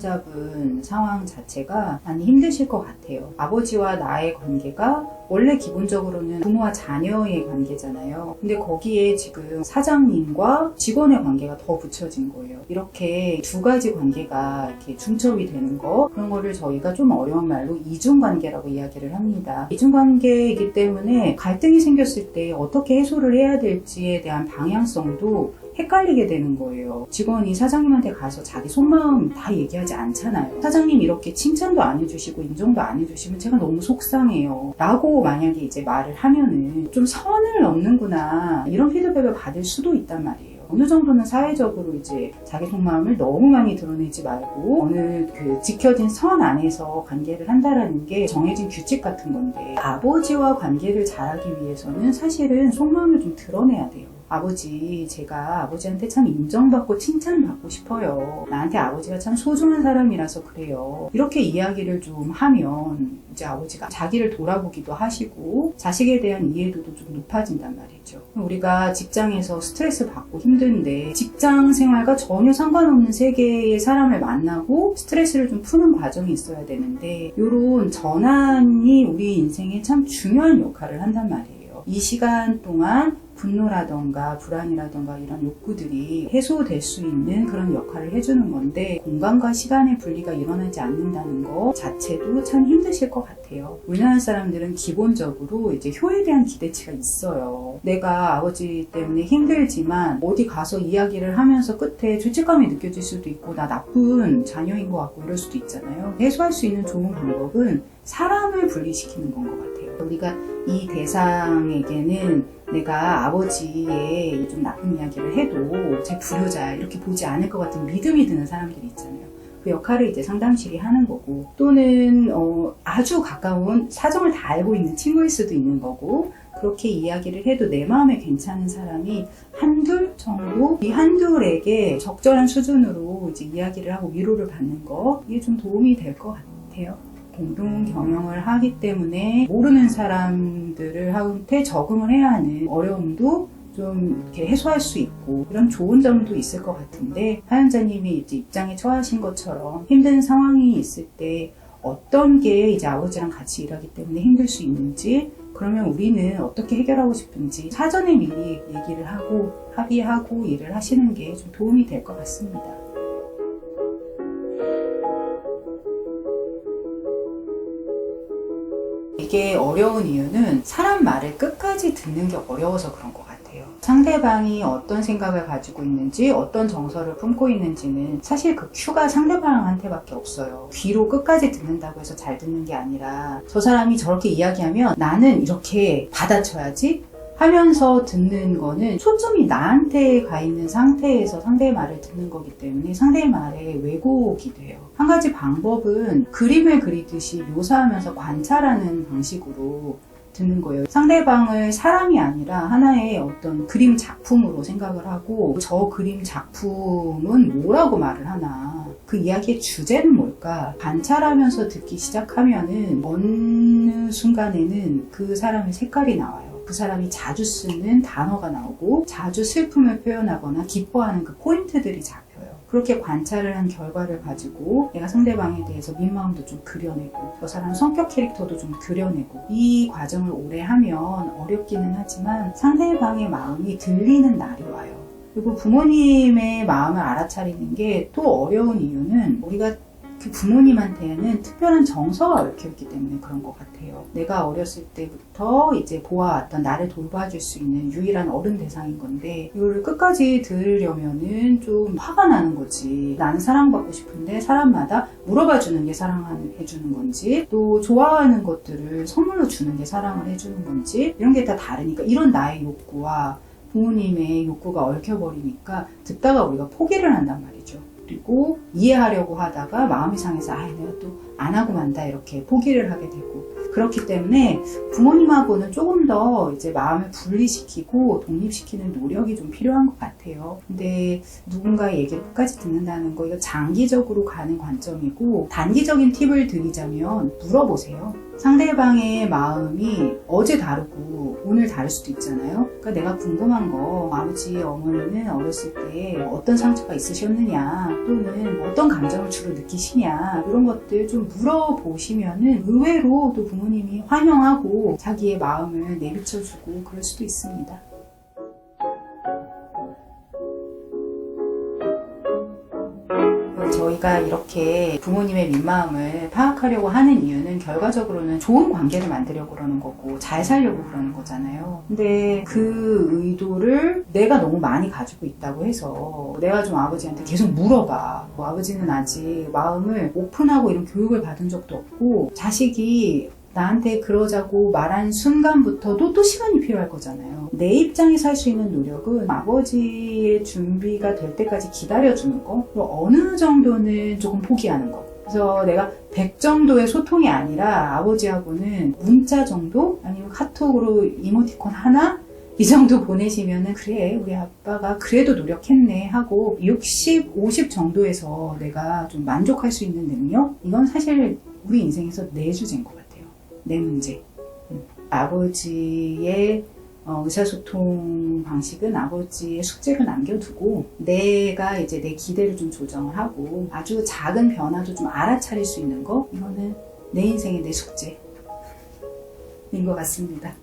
잡은 상황 자체가 많이 힘드실 것 같아요. 아버지와 나의 관계가 원래 기본적으로는 부모와 자녀의 관계잖아요. 근데 거기에 지금 사장님과 직원의 관계가 더 붙여진 거예요. 이렇게 두 가지 관계가 이렇게 중첩이 되는 거 그런 거를 저희가 좀 어려운 말로 이중 관계라고 이야기를 합니다. 이중 관계이기 때문에 갈등이 생겼을 때 어떻게 해소를 해야 될지에 대한 방향성도 헷갈리게 되는 거예요. 직원이 사장님한테 가서 자기 속마음 다 얘기하지 않잖아요. 사장님 이렇게 칭찬도 안 해주시고 인정도 안 해주시면 제가 너무 속상해요. 라고 만약에 이제 말을 하면은 좀 선을 넘는구나 이런 피드백을 받을 수도 있단 말이에요. 어느 정도는 사회적으로 이제 자기 속마음을 너무 많이 드러내지 말고 어느 그 지켜진 선 안에서 관계를 한다라는 게 정해진 규칙 같은 건데 아버지와 관계를 잘하기 위해서는 사실은 속마음을 좀 드러내야 돼요. 아버지, 제가 아버지한테 참 인정받고 칭찬받고 싶어요. 나한테 아버지가 참 소중한 사람이라서 그래요. 이렇게 이야기를 좀 하면 이제 아버지가 자기를 돌아보기도 하시고 자식에 대한 이해도도 좀 높아진단 말이죠. 우리가 직장에서 스트레스 받고 힘든데 직장 생활과 전혀 상관없는 세계의 사람을 만나고 스트레스를 좀 푸는 과정이 있어야 되는데 이런 전환이 우리 인생에 참 중요한 역할을 한단 말이에요. 이 시간 동안 분노라던가 불안이라던가 이런 욕구들이 해소될 수 있는 그런 역할을 해주는 건데 공간과 시간의 분리가 일어나지 않는다는 거 자체도 참 힘드실 것 같아요. 우리나라 사람들은 기본적으로 이제 효에 대한 기대치가 있어요. 내가 아버지 때문에 힘들지만 어디 가서 이야기를 하면서 끝에 죄책감이 느껴질 수도 있고 나 나쁜 자녀인 것 같고 이럴 수도 있잖아요. 해소할 수 있는 좋은 방법은 사람을 분리시키는 건 것 같아요. 우리가 이 대상에게는 내가 아버지의 좀 나쁜 이야기를 해도 제 불효자 이렇게 보지 않을 것 같은 믿음이 드는 사람들이 있잖아요. 그 역할을 이제 상담실이 하는 거고 또는 어, 아주 가까운 사정을 다 알고 있는 친구일 수도 있는 거고 그렇게 이야기를 해도 내 마음에 괜찮은 사람이 한둘 정도 이 한둘에게 적절한 수준으로 이제 이야기를 하고 위로를 받는 거 이게 좀 도움이 될 것 같아요. 공동 경영을 하기 때문에 모르는 사람들을 한테 적응을 해야 하는 어려움도 좀 이렇게 해소할 수 있고 이런 좋은 점도 있을 것 같은데 사연자님이 이제 입장에 처하신 것처럼 힘든 상황이 있을 때 어떤 게 이제 아버지랑 같이 일하기 때문에 힘들 수 있는지 그러면 우리는 어떻게 해결하고 싶은지 사전에 미리 얘기를 하고 합의하고 일을 하시는 게 좀 도움이 될 것 같습니다. 이게 어려운 이유는 사람 말을 끝까지 듣는 게 어려워서 그런 것 같아요. 상대방이 어떤 생각을 가지고 있는지, 어떤 정서를 품고 있는지는 사실 그 큐가 상대방한테밖에 없어요. 귀로 끝까지 듣는다고 해서 잘 듣는 게 아니라 저 사람이 저렇게 이야기하면 나는 이렇게 받아쳐야지 하면서 듣는 거는 초점이 나한테 가 있는 상태에서 상대의 말을 듣는 거기 때문에 상대의 말에 왜곡이 돼요. 한 가지 방법은 그림을 그리듯이 묘사하면서 관찰하는 방식으로 듣는 거예요. 상대방을 사람이 아니라 하나의 어떤 그림 작품으로 생각을 하고 저 그림 작품은 뭐라고 말을 하나 그 이야기의 주제는 뭘까 관찰하면서 듣기 시작하면은 어느 순간에는 그 사람의 색깔이 나와요. 그 사람이 자주 쓰는 단어가 나오고 자주 슬픔을 표현하거나 기뻐하는 그 포인트들이 잡혀요. 그렇게 관찰을 한 결과를 가지고 내가 상대방에 대해서 민마음도 좀 그려내고 저 사람 성격 캐릭터도 좀 그려내고 이 과정을 오래 하면 어렵기는 하지만 상대방의 마음이 들리는 날이 와요. 그리고 부모님의 마음을 알아차리는 게 또 어려운 이유는 우리가 그 부모님한테는 특별한 정서가 얽혀있기 때문에 그런 것 같아요. 내가 어렸을 때부터 이제 보아왔던 나를 돌봐줄 수 있는 유일한 어른 대상인 건데 이거를 끝까지 들으려면은 좀 화가 나는 거지. 나는 사랑받고 싶은데 사람마다 물어봐 주는 게 사랑해 주는 건지 또 좋아하는 것들을 선물로 주는 게 사랑을 해주는 건지 이런 게 다 다르니까 이런 나의 욕구와 부모님의 욕구가 얽혀버리니까 듣다가 우리가 포기를 한단 말이죠. 그리고 이해하려고 하다가 마음이 상해서 아 내가 또 안 하고 만다 이렇게 포기를 하게 되고 그렇기 때문에 부모님하고는 조금 더 이제 마음을 분리시키고 독립시키는 노력이 좀 필요한 것 같아요. 근데 누군가의 얘기를 끝까지 듣는다는 거 이거 장기적으로 가는 관점이고 단기적인 팁을 드리자면 물어보세요. 상대방의 마음이 어제 다르고 오늘 다를 수도 있잖아요. 그러니까 내가 궁금한 거 아버지, 어머니는 어렸을 때 어떤 상처가 있으셨느냐 또는 어떤 감정을 주로 느끼시냐 이런 것들 좀 물어보시면은 의외로 또 부모님이 환영하고 자기의 마음을 내비쳐주고 그럴 수도 있습니다. 저희가 이렇게 부모님의 민마음을 파악하려고 하는 이유는 결과적으로는 좋은 관계를 만들려고 그러는 거고 잘 살려고 그러는 거잖아요. 근데 그 의도를 내가 너무 많이 가지고 있다고 해서 내가 좀 아버지한테 계속 물어봐. 뭐 아버지는 아직 마음을 오픈하고 이런 교육을 받은 적도 없고 자식이 나한테 그러자고 말한 순간부터도 또 시간이 필요할 거잖아요. 내 입장에서 할 수 있는 노력은 아버지의 준비가 될 때까지 기다려주는 거, 그리고 어느 정도는 조금 포기하는 거. 그래서 내가 100 정도의 소통이 아니라 아버지하고는 문자 정도? 아니면 카톡으로 이모티콘 하나? 이 정도 보내시면은 그래 우리 아빠가 그래도 노력했네 하고 60, 50 정도에서 내가 좀 만족할 수 있는 능력? 이건 사실 우리 인생에서 내주제인 것 같아요. 내 문제. 음. 아버지의 어, 의사소통 방식은 아버지의 숙제로 남겨두고 내가 이제 내 기대를 좀 조정을 하고 아주 작은 변화도 좀 알아차릴 수 있는 거 이거는 내 인생의 내 숙제인 것 같습니다.